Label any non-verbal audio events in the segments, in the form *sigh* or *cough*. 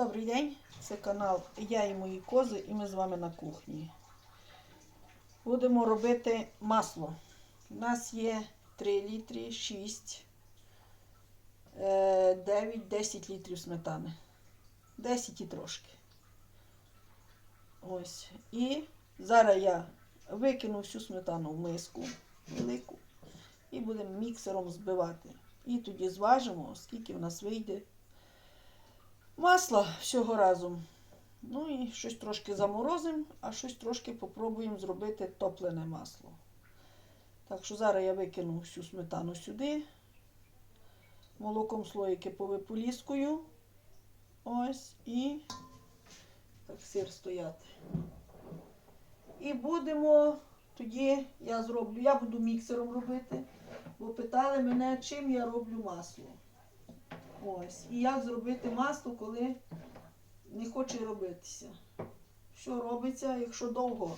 Добрий день, це канал Я і мої кози, і ми з вами на кухні. Будемо робити масло. У нас є 3 літри, 6, 9, 10 літрів сметани. 10 і трошки. Ось. І зараз я викину всю сметану в миску велику і будемо міксером збивати. І тоді зважимо, скільки в нас вийде масла всього разом. Ну і щось трошки заморозимо, а щось трошки попробуємо зробити топлене масло. Так що зараз я викину всю сметану сюди. Молоком слоїки повипуліскую. Ось і так сир стояти. І будемо тоді я зроблю, я буду міксером робити, бо питали мене, чим я роблю масло. Ось. І як зробити масло, коли не хоче робитися. Що робиться, якщо довго?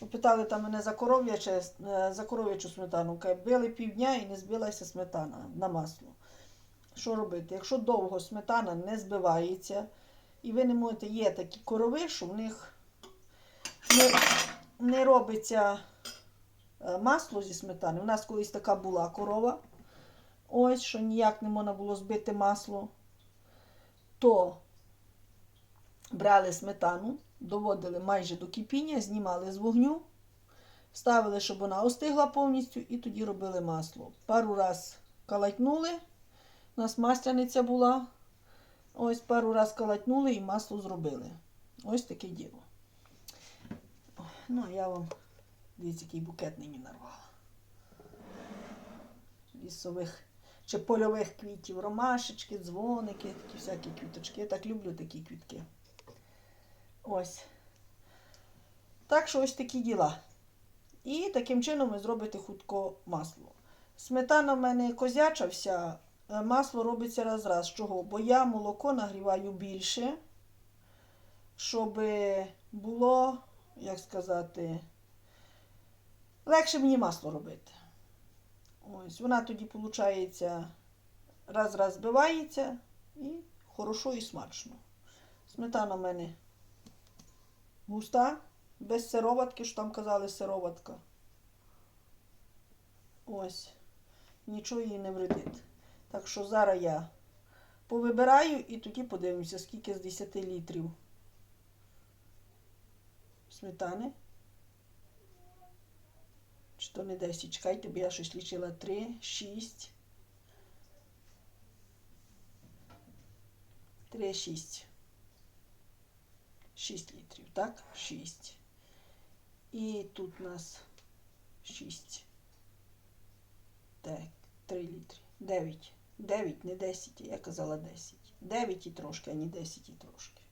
Попитали там мене за коров'яче, е, за коров'ячу сметану. Били півдня і не збилася сметана на масло. Що робити? Якщо довго сметана не збивається, і ви не можете, є такі корови, що в них не, не робиться е, масло зі сметани. У нас колись така була корова. Ось, що ніяк не можна було збити масло, то брали сметану, доводили майже до кипіння, знімали з вогню, ставили, щоб вона остигла повністю, і тоді робили масло. Пару раз калатнули, у нас масляниця була. Ось пару раз калатнули і масло зробили. Ось таке діло. Ну, а я вам дивіться, який букет нині нарвала. Лісових чи польових квітів, ромашечки, дзвоники, такі всякі квіточки. Я так люблю такі квітки. Ось. Так що ось такі діла. І таким чином ви зробите хутко масло. Сметана в мене козяча вся, е, масло робиться раз-раз. Чого? Бо я молоко нагріваю більше, щоб було, як сказати, легше мені масло робити. Ось, вона тоді, виходить, раз-раз збивається і хорошо і смачно. Сметана в мене густа, без сироватки, що там казали сироватка. Ось. Нічого їй не вредить. Так що зараз я повибираю і тоді подивимося, скільки з 10 літрів сметани. То не 10, чекайте, бо я щось лічила 3, 6. 3, 6. 6 літрів, так? 6. І тут у нас 6. Так, 3 літри. 9. 9, не 10, я казала 10. 9 і трошки, а не 10 і трошки.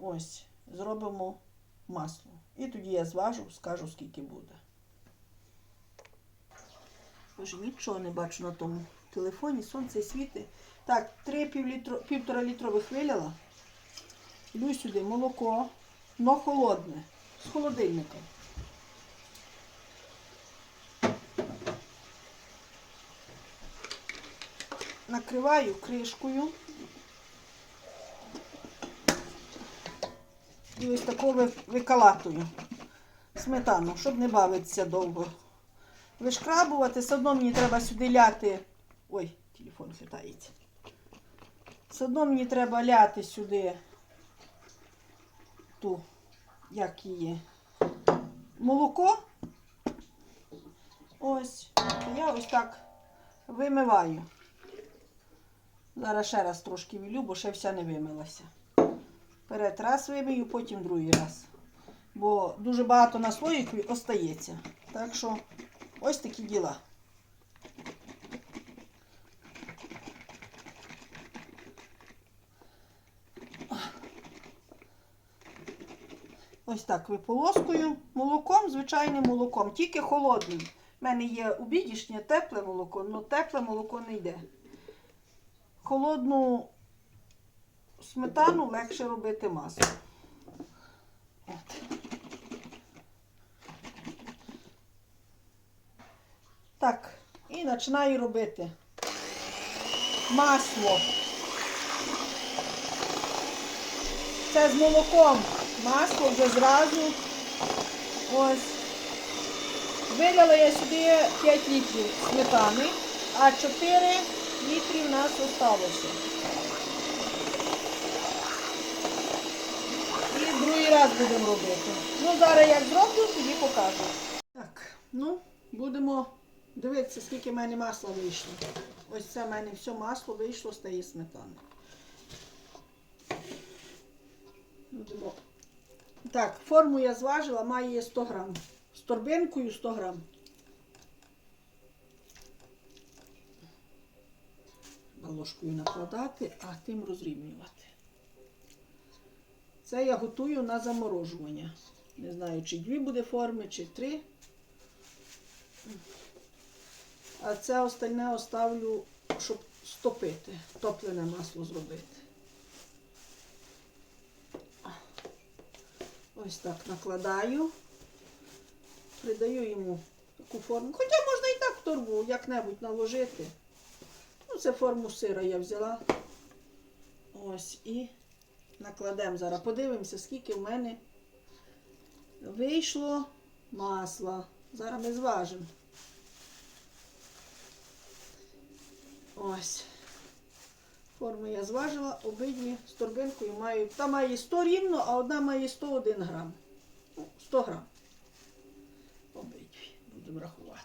Ось, зробимо масло. І тоді я зважу, скажу, скільки буде. Боже, нічого не бачу на тому телефоні, сонце світить. Так, 3 півлітро, півтора літрових вилила. Йду сюди молоко, но холодне, з холодильника. Накриваю кришкою. І ось таку викалатую сметану, щоб не бавитися довго. Вишкрабувати, все одно мені треба сюди ляти. Ой, телефон хитається. Все одно мені треба ляти сюди ту, як її, молоко. Ось. Я ось так вимиваю. Зараз ще раз трошки вілю, бо ще вся не вимилася. Вперед раз вимию, потім другий раз. Бо дуже багато наслоїв остається. Так що ось такі діла. Ось так виполоскую молоком, звичайним молоком, тільки холодним. У мене є обідішнє тепле молоко, але тепле молоко не йде. Холодну сметану легше робити масло. Так, і починаю робити масло. Це з молоком. Масло вже зразу. Ось. Виляла я сюди 5 літрів сметани, а 4 літрі в нас залишилося. І другий раз будемо робити. Ну, зараз як зроблю, тоді покажу. Так, ну, будемо дивитися, скільки в мене масла вийшло. Ось це в мене все масло вийшло з тієї сметани. Будемо. Так, форму я зважила, має 100 грам. З торбинкою 100 грам. Ложкою накладати, а тим розрівнювати. Це я готую на заморожування. Не знаю, чи дві буде форми, чи три. А це остальне оставлю, щоб стопити, топлене масло зробити. Ось так накладаю, придаю йому таку форму. Хоча можна і так торбу як-небудь наложити. Ну, це форму сира я взяла. Ось і накладемо зараз. Подивимося, скільки в мене вийшло масла. Зараз ми зважимо. Ось. Форму я зважила, обидві з торбинкою мають. Та має 100 рівно, а одна має 101 грам. Ну, 100 грам. Обидві. Будемо рахувати.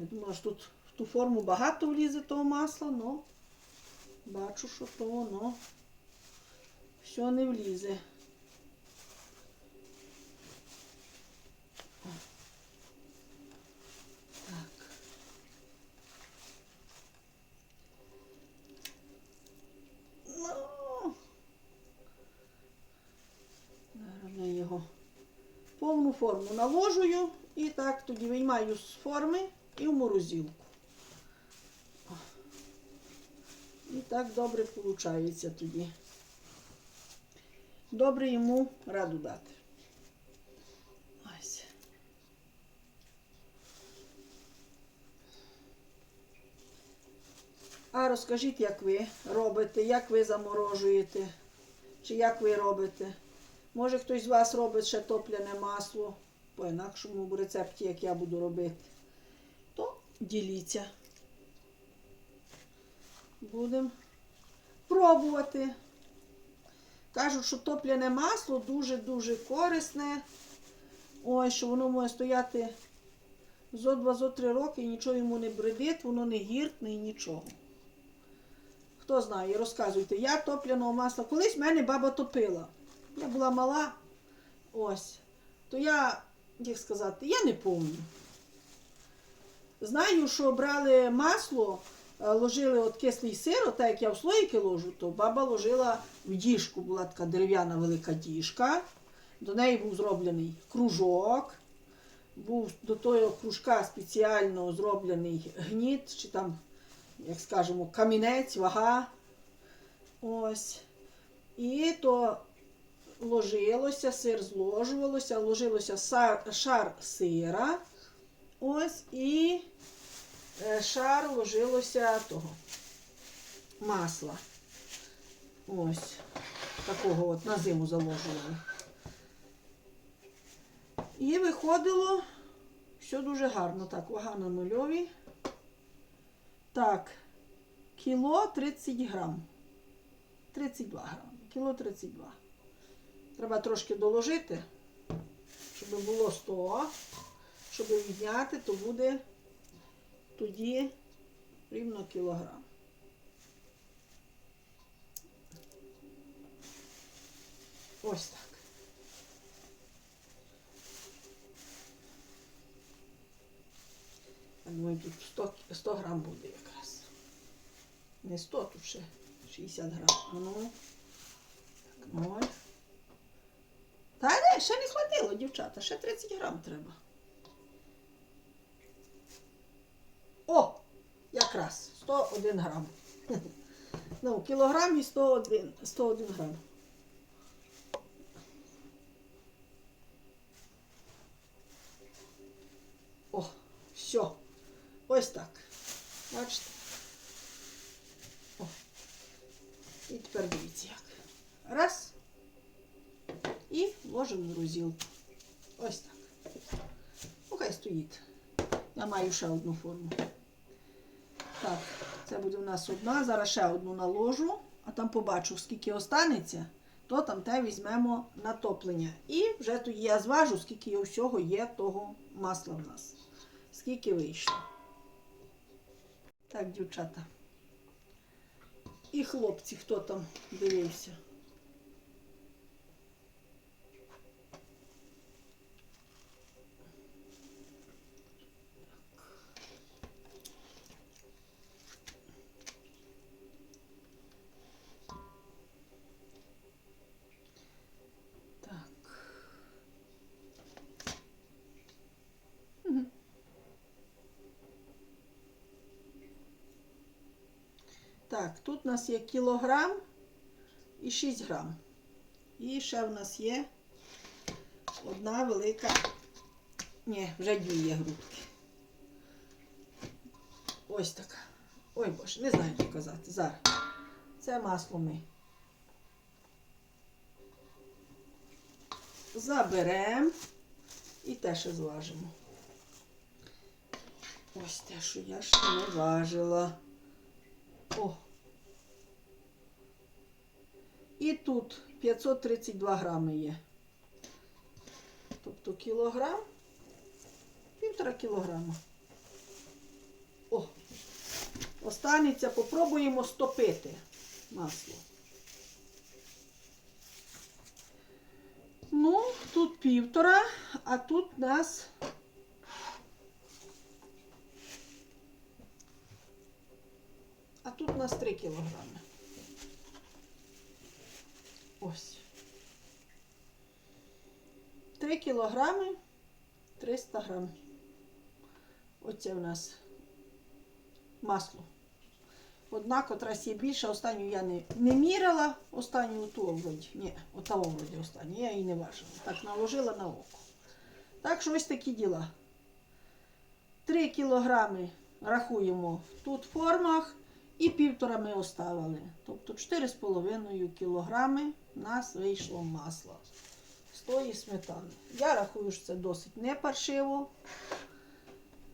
Я думала, що тут в ту форму багато влізе того масла, але бачу, що то воно все не влізе. Ну. Зараз я його повну форму наложую і так тоді виймаю з форми і в морозилку. І так добре виходить тоді. Добре йому раду дати. Ось. А розкажіть, як ви робите, як ви заморожуєте, чи як ви робите. Може хтось з вас робить ще топляне масло по інакшому рецепті, як я буду робити, то діліться. Будемо пробувати. Кажуть, що топляне масло дуже-дуже корисне. Ой, що воно може стояти зо два, зо три роки і нічого йому не бредить, воно не гіртне і нічого. Хто знає, розказуйте. Я топляного масла. Колись мене баба топила. Я була мала. Ось. То я, як сказати, я не пам'ятаю. Знаю, що брали масло, ложили от кислий сир, так як я в слоїки ложу, то баба ложила в діжку, була така дерев'яна велика діжка. До неї був зроблений кружок. Був до того кружка спеціально зроблений гніт, чи там, як скажемо, камінець, вага. Ось. І то ложилося, сир зложувалося, ложилося шар сира. Ось і е, шар ложилося того масла. Ось. Такого от на зиму заложували. І виходило все дуже гарно. Так, вага на нульові. Так, кіло 30 грам. 32 грам. Кіло 32. Треба трошки доложити, щоб було 100. Щоб відняти, то буде тоді рівно кілограм. Ось так. Я думаю, тут 100, 100 грам буде якраз. Не 100, тут ще 60 грам. А Ну, так, ноль. Та не, ще не хватило, дівчата, ще 30 грам треба. О! Якраз 101 грам. *laughs* Ну, кілограм і 101, 101 грам. О, все. Ось так. Бачите? О. І тепер дивіться як. Раз. І ложимо в морозилку. Ось так. Ну, хай стоїть. Я маю ще одну форму. Так, це буде у нас одна. Зараз ще одну наложу, а там побачу, скільки останеться, то там те візьмемо на топлення. І вже тоді я зважу, скільки всього є того масла в нас. Скільки вийшло. Так, дівчата. І хлопці, хто там дивився. Так. Мгм. Так, тут у нас є кілограм і 6 грам. І ще в нас є одна велика. Ні, вже дві є грудки. Ось така. Ой боже, не знаю, як казати. Зараз. Це масло ми. Заберемо і те ще зважимо. Ось те, що я ще не важила. О. І тут 532 грами є. Тобто кілограм, півтора кілограма. О, останеться, попробуємо стопити масло. Ну, тут півтора, а тут нас А тут у нас 3 кілограми. Ось. 3 кілограми 300 грам. Оце у нас масло. Одна, котра є більша, останню я не, не міряла, останню ту вроді. Ні, ота вроді останню, я її не важила. Так наложила на око. Так що ось такі діла. 3 кілограми рахуємо тут в формах і півтора ми оставили. Тобто 4,5 кілограми в нас вийшло масла з тої сметани. Я рахую, що це досить не паршиво.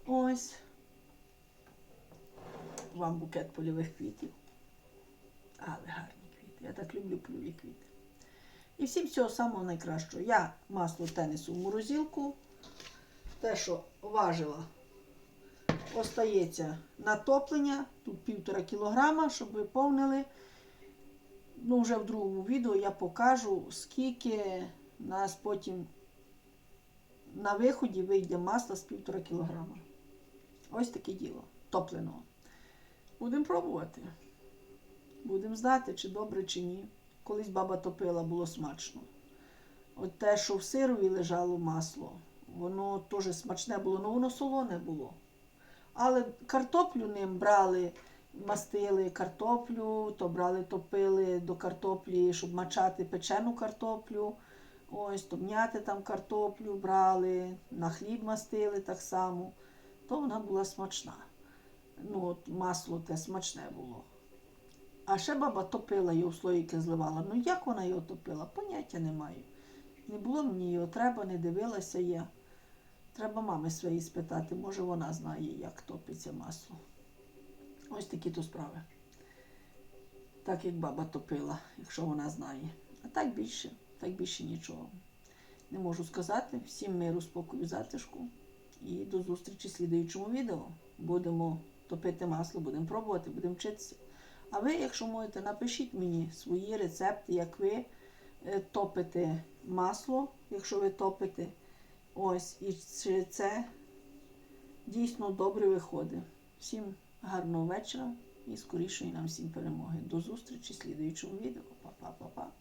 Ось. Вам букет польових квітів. Але гарні квіти. Я так люблю польові квіти. І всім всього самого найкращого. Я масло тенісу в морозилку. Те, що важила, остається натоплення. Тут півтора кілограма, щоб ви повнили. Ну, вже в другому відео я покажу, скільки нас потім на виході вийде масла з півтора кілограма. Ось таке діло. Топленого. Будемо пробувати. Будемо знати, чи добре, чи ні. Колись баба топила, було смачно. От те, що в сирові лежало масло, воно теж смачне було, але воно солоне було. Але картоплю ним брали, мастили картоплю, то брали, топили до картоплі, щоб мачати печену картоплю. Ось, то м'яти там картоплю брали, на хліб мастили так само, то вона була смачна. Ну, от масло те смачне було. А ще баба топила його в слоїки зливала. Ну як вона його топила? Поняття не маю. Не було мені його треба, не дивилася я. Треба мами своєї спитати, може вона знає, як топиться масло. Ось такі то справи. Так як баба топила, якщо вона знає. А так більше, так більше нічого. Не можу сказати. Всім миру, спокою, затишку. І до зустрічі в слідуючому відео. Будемо топити масло, будемо пробувати, будемо вчитися. А ви, якщо можете, напишіть мені свої рецепти, як ви е, топите масло, якщо ви топите. Ось, і це дійсно добре виходить. Всім гарного вечора і скорішої нам всім перемоги. До зустрічі слідуючому відео. Па-па-па-па.